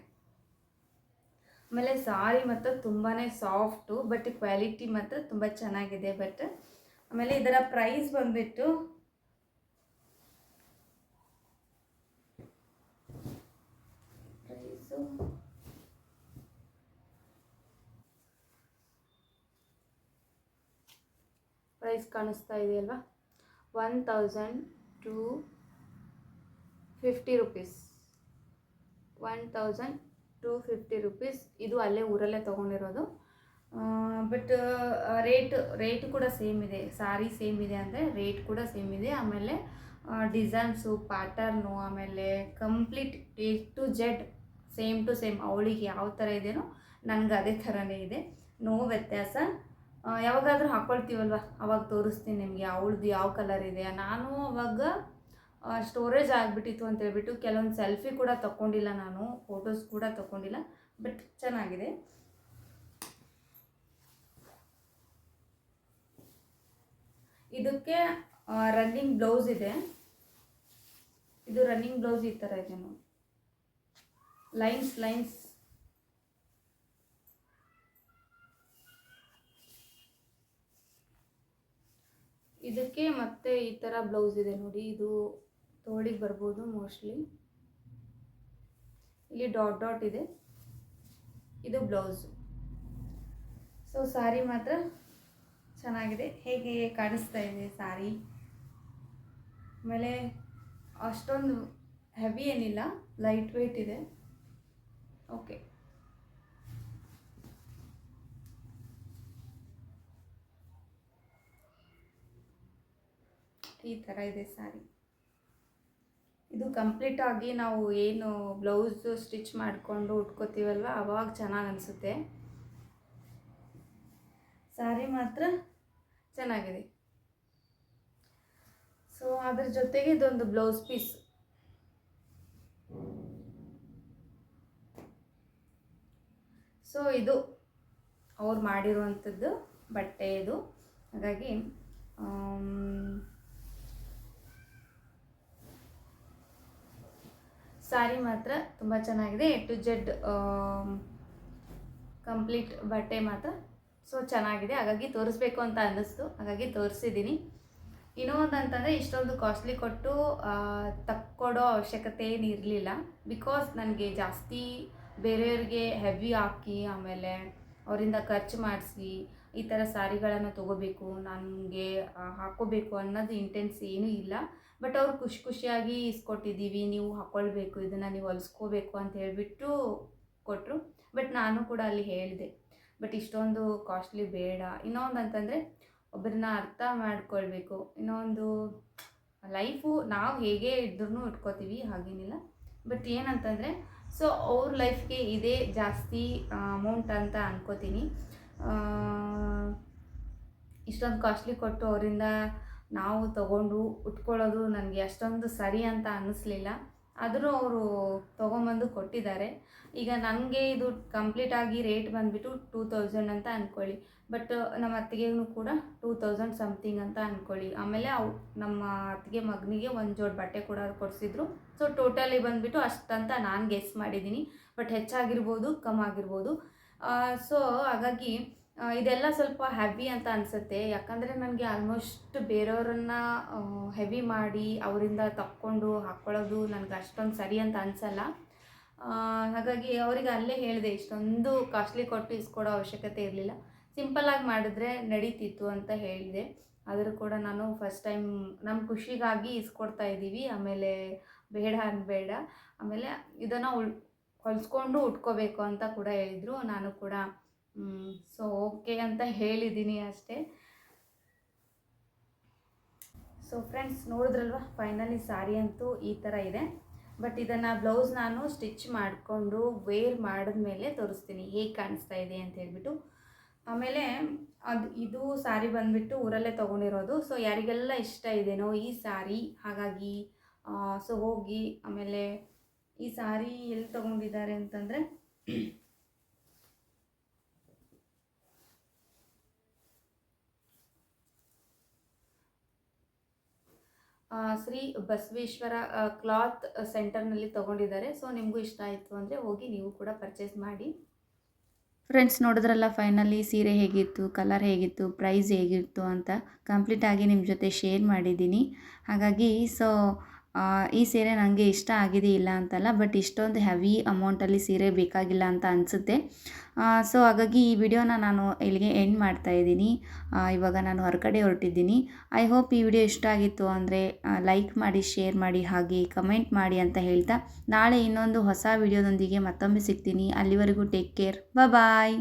ಆಮೇಲೆ ಸಾರಿ ಮಾತ್ರ ತುಂಬಾ ಸಾಫ್ಟು ಬಟ್ ಕ್ವಾಲಿಟಿ ಮಾತ್ರ ತುಂಬ ಚೆನ್ನಾಗಿದೆ ಬಟ್ ಆಮೇಲೆ ಇದರ ಪ್ರೈಸ್ ಬಂದ್ಬಿಟ್ಟು ಪ್ರೈಸು ಪ್ರೈಸ್ ಕಾಣಿಸ್ತಾ ಇದೆಯಲ್ವಾ one thousand two fifty rupees one thousand two fifty rupees ಇದು ಅಲ್ಲೇ ಊರಲ್ಲೇ ತೊಗೊಂಡಿರೋದು. ಬಟ್ ರೇಟ್ ರೇಟ್ ಕೂಡ ಸೇಮ್ ಇದೆ. ಸಾರಿ ಸೇಮ್ ಇದೆ ಅಂದರೆ ರೇಟ್ ಕೂಡ ಸೇಮ್ ಇದೆ. ಆಮೇಲೆ ಡಿಸೈನ್ಸು ಪ್ಯಾಟರ್ನು ಆಮೇಲೆ complete A to Z same to same ಅವಳಿಗೆ ಯಾವ ಥರ ಇದೆಯೋ ನನಗೆ ಅದೇ ಥರನೇ ಇದೆ. ನೋ ವ್ಯತ್ಯಾಸ. ಯಾವಾಗಾದರೂ ಹಾಕ್ಕೊಳ್ತೀವಲ್ವ ಅವಾಗ ತೋರಿಸ್ತೀನಿ ನಿಮಗೆ ಅವಳದು ಯಾವ ಕಲರ್ ಇದೆ. ನಾನು ಅವಾಗ ಸ್ಟೋರೇಜ್ ಆಗಿಬಿಟ್ಟಿತ್ತು ಅಂತ ಹೇಳ್ಬಿಟ್ಟು ಕೆಲವೊಂದು ಸೆಲ್ಫಿ ಕೂಡ ತಗೊಂಡಿಲ್ಲ ನಾನು ಫೋಟೋಸ್ ಕೂಡ ತಗೊಂಡಿಲ್ಲ ಬಟ್ ಚೆನ್ನಾಗಿದೆ. ಇದಕ್ಕೆ ರನ್ನಿಂಗ್ ಬ್ಲೌಸ್ ಇದೆ. ಇದು ರನ್ನಿಂಗ್ ಬ್ಲೌಸ್ ಈ ಥರ ಇದೆ ನೋಡಿ. ಲೈನ್ಸ್ ಲೈನ್ಸ್ ಇದಕ್ಕೆ ಮತ್ತೆ ಈ ಥರ ಬ್ಲೌಸ್ ಇದೆ ನೋಡಿ. ಇದು ತೋಳಿಗೆ ಬರ್ಬೋದು ಮೋಸ್ಟ್ಲಿ ಇಲ್ಲಿ ಡಾಟ್ ಡಾಟ್ ಇದೆ. ಇದು ಬ್ಲೌಸು ಸೊ ಸಾರಿ ಮಾತ್ರ ಚೆನ್ನಾಗಿದೆ. ಹೇಗೆ ಕಾಣಿಸ್ತಾ ಇದೆ ಸಾರಿ? ಆಮೇಲೆ ಅಷ್ಟೊಂದು ಹೆವಿ ಏನಿಲ್ಲ ಲೈಟ್ ವೆಯ್ಟ್ ಇದೆ. ಓಕೆ ಈ ಥರ ಇದೆ ಸಾರಿ. ಇದು ಕಂಪ್ಲೀಟ್ ಆಗಿ ನಾವು ಏನು ಬ್ಲೌಸು ಸ್ಟಿಚ್ ಮಾಡಿಕೊಂಡು ಉಟ್ಕೋತೀವಲ್ವ? ಅವಾಗ ಚೆನ್ನಾಗಿ ಅನಿಸುತ್ತೆ. ಸಾರಿ ಮಾತ್ರ ಚೆನ್ನಾಗಿದೆ. ಸೊ ಅದ್ರ ಜೊತೆಗೆ ಇದೊಂದು ಬ್ಲೌಸ್ ಪೀಸ್ ಸೊ ಇದು ಅವ್ರು ಮಾಡಿರುವಂಥದ್ದು ಬಟ್ಟೆ ಇದು. ಹಾಗಾಗಿ ಸಾರಿ ಮಾತ್ರ ತುಂಬ ಚೆನ್ನಾಗಿದೆ. ಎ ಟು ಜೆಡ್ ಕಂಪ್ಲೀಟ್ ಬಟ್ಟೆ ಮಾತ್ರ ಸೊ ಚೆನ್ನಾಗಿದೆ. ಹಾಗಾಗಿ ತೋರಿಸ್ಬೇಕು ಅಂತ ಅನ್ನಿಸ್ತು. ಹಾಗಾಗಿ ತೋರಿಸಿದ್ದೀನಿ ಇನ್ನೊಂದು ಅಂತಂದರೆ ಇಷ್ಟೊಂದು ಕಾಸ್ಟ್ಲಿ ಕೊಟ್ಟು ತಕ್ಕೊಡೋ ಅವಶ್ಯಕತೆ ಏನು ಇರಲಿಲ್ಲ. ಬಿಕಾಸ್ ನನಗೆ ಜಾಸ್ತಿ ಬೇರೆಯವ್ರಿಗೆ ಹೆವಿ ಹಾಕಿ, ಆಮೇಲೆ ಅವರಿಂದ ಖರ್ಚು ಮಾಡಿಸಿ, ಈ ಥರ ಸಾರಿಗಳನ್ನು ತೊಗೋಬೇಕು, ನನಗೆ ಹಾಕೋಬೇಕು ಅನ್ನೋದು ಇಂಟೆನ್ಸ್ ಏನೂ ಇಲ್ಲ. ಬಟ್ ಅವ್ರು ಖುಷಿ ಖುಷಿಯಾಗಿ ಇಸ್ಕೊಟ್ಟಿದ್ದೀವಿ. ನೀವು ಹಾಕ್ಕೊಳ್ಬೇಕು ಇದನ್ನು ನೀವು ಹೊಲಿಸ್ಕೋಬೇಕು ಅಂತ ಹೇಳಿಬಿಟ್ಟು ಕೊಟ್ಟರು ಬಟ್ ನಾನು ಕೂಡ ಅಲ್ಲಿ ಹೇಳಿದೆ. ಬಟ್ ಇಷ್ಟೊಂದು ಕಾಸ್ಟ್ಲಿ ಬೇಡ. ಇನ್ನೊಂದು ಅಂತಂದರೆ ಒಬ್ಬರನ್ನ ಅರ್ಥ ಮಾಡ್ಕೊಳ್ಬೇಕು. ಇನ್ನೊಂದು ಲೈಫು ನಾವು ಹೇಗೆ ಇದ್ರೂ ಇಟ್ಕೋತೀವಿ, ಹಾಗೇನಿಲ್ಲ. ಬಟ್ ಏನಂತಂದರೆ ಸೊ ಅವ್ರ ಲೈಫ್ಗೆ ಇದೇ ಜಾಸ್ತಿ ಅಮೌಂಟ್ ಅಂತ ಅನ್ಕೋತೀನಿ. ಇಷ್ಟೊಂದು ಕಾಸ್ಟ್ಲಿ ಕೊಟ್ಟು ಅವರಿಂದ ನಾವು ತಗೊಂಡು ಉಟ್ಕೊಳ್ಳೋದು ನನಗೆ ಅಷ್ಟೊಂದು ಸರಿ ಅಂತ ಅನ್ನಿಸ್ಲಿಲ್ಲ ಆದರೂ ಅವರು ತೊಗೊಂಬಂದು ಕೊಟ್ಟಿದ್ದಾರೆ. ಈಗ ನನಗೆ ಇದು ಕಂಪ್ಲೀಟ್ ಆಗಿ ರೇಟ್ ಬಂದುಬಿಟ್ಟು ಟೂ ತೌಸಂಡ್ ಅಂತ ಅಂದ್ಕೊಳ್ಳಿ ಬಟ್ ನಮ್ಮ ಅತ್ತಿಗೆಗೂ ಕೂಡ ಟೂ ತೌಸಂಡ್ ಸಮಥಿಂಗ್ ಅಂತ ಅಂದ್ಕೊಳ್ಳಿ ಆಮೇಲೆ ಅವು ನಮ್ಮ ಅತ್ತಿಗೆ ಮಗನಿಗೆ ಒಂದು ಜೋಡಿ ಬಟ್ಟೆ ಕೂಡ ಕೊಡಿಸಿದ್ರು. ಸೊ ಟೋಟಲಿ ಬಂದುಬಿಟ್ಟು ಅಷ್ಟಂತ ನಾನು ಗೆಸ್ ಮಾಡಿದ್ದೀನಿ. ಬಟ್ ಹೆಚ್ಚಾಗಿರ್ಬೋದು, ಕಮ್ಮಾಗಿರ್ಬೋದು. ಸೊ ಹಾಗಾಗಿ ಇದೆಲ್ಲ ಸ್ವಲ್ಪ ಹೆವಿ ಅಂತ ಅನಿಸುತ್ತೆ. ಯಾಕಂದರೆ ನನಗೆ ಆಲ್ಮೋಸ್ಟ್ ಬೇರೆಯವ್ರನ್ನ ಹೆವಿ ಮಾಡಿ ಅವರಿಂದ ತಕ್ಕೊಂಡು ಹಾಕ್ಕೊಳ್ಳೋದು ನನಗೆ ಅಷ್ಟೊಂದು ಸರಿ ಅಂತ ಅನಿಸಲ್ಲ. ಹಾಗಾಗಿ ಅವರಿಗೆ ಅಲ್ಲೇ ಹೇಳಿದೆ, ಇಷ್ಟೊಂದು ಕಾಸ್ಟ್ಲಿ ಕೊಟ್ಟು ಇಸ್ಕೊಡೋ ಅವಶ್ಯಕತೆ ಇರಲಿಲ್ಲ. ಸಿಂಪಲ್ಲಾಗಿ ಮಾಡಿದ್ರೆ ನಡೀತಿತ್ತು ಅಂತ ಹೇಳಿದೆ. ಆದರೂ ಕೂಡ ನಾನು ಫಸ್ಟ್ ಟೈಮ್ ನಮ್ಮ ಖುಷಿಗಾಗಿ ಇಸ್ಕೊಡ್ತಾ ಇದ್ದೀವಿ ಆಮೇಲೆ ಬೇಡ ಅನ್ಬೇಡ. ಆಮೇಲೆ ಇದನ್ನು ಉಳ್, ಹೊಲಿಸ್ಕೊಂಡು ಉಟ್ಕೋಬೇಕು ಅಂತ ಕೂಡ ಹೇಳಿದರು. ನಾನು ಕೂಡ ಸೊ ಓಕೆ ಅಂತ ಹೇಳಿದ್ದೀನಿ ಅಷ್ಟೇ. ಸೊ ಫ್ರೆಂಡ್ಸ್ ನೋಡಿದ್ರಲ್ವ? ಫೈನಲಿ ಸಾರಿ ಅಂತೂ ಈ ಥರ ಇದೆ. ಬಟ್ ಇದನ್ನು ಬ್ಲೌಸ್ ನಾನು ಸ್ಟಿಚ್ ಮಾಡಿಕೊಂಡು ವೇರ್ ಮಾಡಿದ್ಮೇಲೆ ತೋರಿಸ್ತೀನಿ. ಹೇಗೆ ಕಾಣಿಸ್ತಾ ಇದೆ ಅಂತ ಹೇಳ್ಬಿಟ್ಟು. ಆಮೇಲೆ ಅದು ಇದು ಸಾರಿ ಬಂದುಬಿಟ್ಟು ಊರಲ್ಲೇ ತೊಗೊಂಡಿರೋದು. ಸೊ ಯಾರಿಗೆಲ್ಲ ಇಷ್ಟ ಇದೆನೋ ಈ ಸಾರಿ ಹಾಗಾಗಿ ಸೊ ಹೋಗಿ ಆಮೇಲೆ ಈ ಸಾರಿ ಎಲ್ಲಿ ತೊಗೊಂಡಿದ್ದಾರೆ ಅಂತಂದರೆ ಶ್ರೀ ಬಸವೇಶ್ವರ ಕ್ಲಾತ್ ಸೆಂಟರ್ನಲ್ಲಿ ತೊಗೊಂಡಿದ್ದಾರೆ. ಸೊ ನಿಮಗೂ ಇಷ್ಟ ಆಯಿತು ಅಂದರೆ ಹೋಗಿ ನೀವು ಕೂಡ ಪರ್ಚೇಸ್ ಮಾಡಿ. ಫ್ರೆಂಡ್ಸ್ ನೋಡಿದ್ರಲ್ಲ ಫೈನಲಿ ಸೀರೆ ಹೇಗಿತ್ತು ಕಲರ್ ಹೇಗಿತ್ತು ಪ್ರೈಸ್ ಹೇಗಿತ್ತು ಅಂತ ಕಂಪ್ಲೀಟಾಗಿ ನಿಮ್ಮ ಜೊತೆ ಶೇರ್ ಮಾಡಿದ್ದೀನಿ. ಹಾಗಾಗಿ ಸೊ ಈ ಸೀರೆ ನನಗೆ ಇಷ್ಟ ಆಗಿದೆ ಇಲ್ಲ ಅಂತಲ್ಲ ಬಟ್ ಇಷ್ಟೊಂದು ಹೆವಿ ಅಮೌಂಟಲ್ಲಿ ಸೀರೆ ಬೇಕಾಗಿಲ್ಲ ಅಂತ ಅನಿಸುತ್ತೆ. ಸೊ ಹಾಗಾಗಿ ಈ ವಿಡಿಯೋನ ನಾನು ಇಲ್ಲಿಗೆ ಎಂಡ್ ಮಾಡ್ತಾ ಇದ್ದೀನಿ. ಇವಾಗ ನಾನು ಹೊರಗಡೆ ಹೊರಟಿದ್ದೀನಿ. ಐ ಹೋಪ್ ಈ ವಿಡಿಯೋ ಇಷ್ಟ ಆಗಿತ್ತು ಅಂದರೆ ಲೈಕ್ ಮಾಡಿ ಶೇರ್ ಮಾಡಿ, ಹಾಗೆ ಕಮೆಂಟ್ ಮಾಡಿ ಅಂತ ಹೇಳ್ತಾ ನಾಳೆ ಇನ್ನೊಂದು ಹೊಸ ವಿಡಿಯೋದೊಂದಿಗೆ ಮತ್ತೊಮ್ಮೆ ಸಿಗ್ತೀನಿ. ಅಲ್ಲಿವರೆಗೂ ಟೇಕ್ ಕೇರ್ ಬಾಯ್